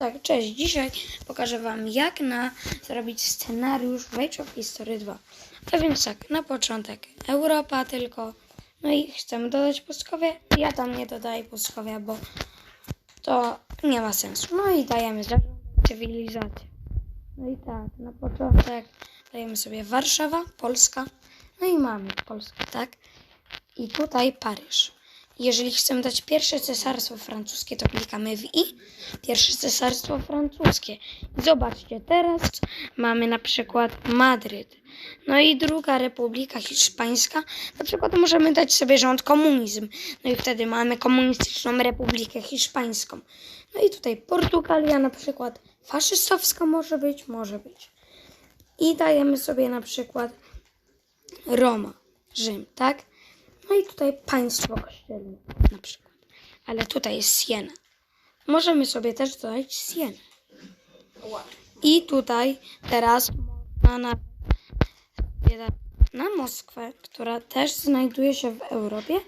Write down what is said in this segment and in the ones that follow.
Tak, cześć. Dzisiaj pokażę Wam, jak na zrobić scenariusz w Age of History 2. A więc tak, na początek Europa tylko. No i chcemy dodać pustkowie. Ja tam nie dodaję pustkowia, bo to nie ma sensu. No i dajemy cywilizację. No i tak, na początek dajemy sobie Warszawa, Polska. No i mamy Polskę, tak? I tutaj Paryż. Jeżeli chcemy dać pierwsze cesarstwo francuskie, to klikamy w i. Pierwsze cesarstwo francuskie. Zobaczcie, teraz mamy na przykład Madryt. No i druga republika hiszpańska. Na przykład możemy dać sobie rząd komunizm. No i wtedy mamy komunistyczną republikę hiszpańską. No i tutaj Portugalia na przykład faszystowska może być, może być. I dajemy sobie na przykład Roma, Rzym, tak? No i tutaj państwo kościelne na przykład. Ale tutaj jest Siena. Możemy sobie też dodać Sienę. I tutaj teraz można na, na Moskwę, która też znajduje się w Europie,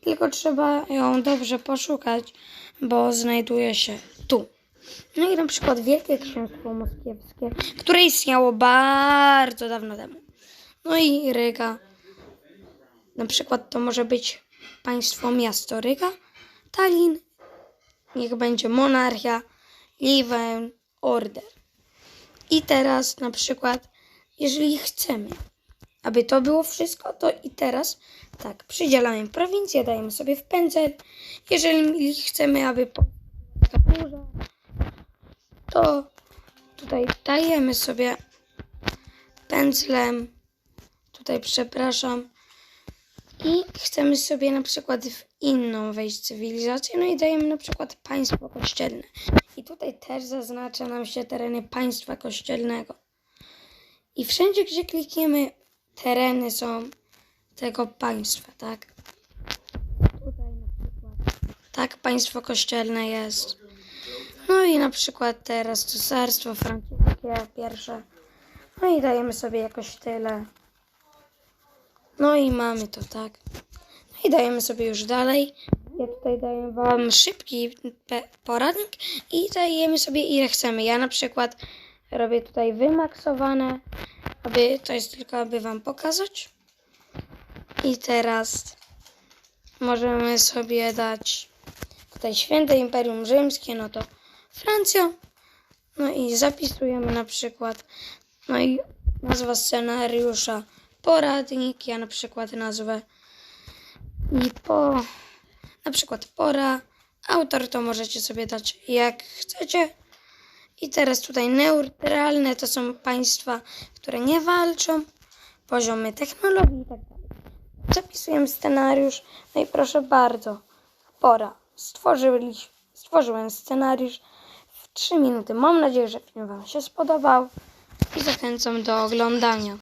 tylko trzeba ją dobrze poszukać, bo znajduje się tu. No i na przykład Wielkie Księstwo Moskiewskie, które istniało bardzo dawno temu. No i Ryga. Na przykład to może być państwo miasto Ryga, Tallin, niech będzie monarchia, Liwen, Order. I teraz na przykład, jeżeli chcemy, aby to było wszystko, to i teraz tak, przydzielamy prowincję, dajemy sobie w pędzel. Jeżeli chcemy, aby duża, to tutaj dajemy sobie pędzlem, tutaj przepraszam, i chcemy sobie na przykład w inną wejść cywilizację, no i dajemy na przykład państwo kościelne. I tutaj też zaznacza nam się tereny państwa kościelnego. I wszędzie, gdzie klikniemy, tereny są tego państwa, tak? Tutaj na przykład tak państwo kościelne jest. No i na przykład teraz cesarstwo francuskie pierwsze. No i dajemy sobie jakoś tyle. No i mamy to, tak. No i dajemy sobie już dalej. Ja tutaj daję Wam szybki poradnik i dajemy sobie ile chcemy. Ja na przykład robię tutaj wymaksowane, aby to jest tylko, aby Wam pokazać. I teraz możemy sobie dać tutaj Święte Imperium Rzymskie, no to Francja. No i zapisujemy na przykład, no i nazwa scenariusza, poradnik, ja na przykład nazwę i po, na przykład pora, autor to możecie sobie dać jak chcecie. I teraz tutaj neutralne to są państwa, które nie walczą, poziomy technologii i tak dalej. Scenariusz, no i proszę bardzo, pora. Stworzyłem scenariusz w 3 minuty. Mam nadzieję, że film Wam się spodobał i zachęcam do oglądania.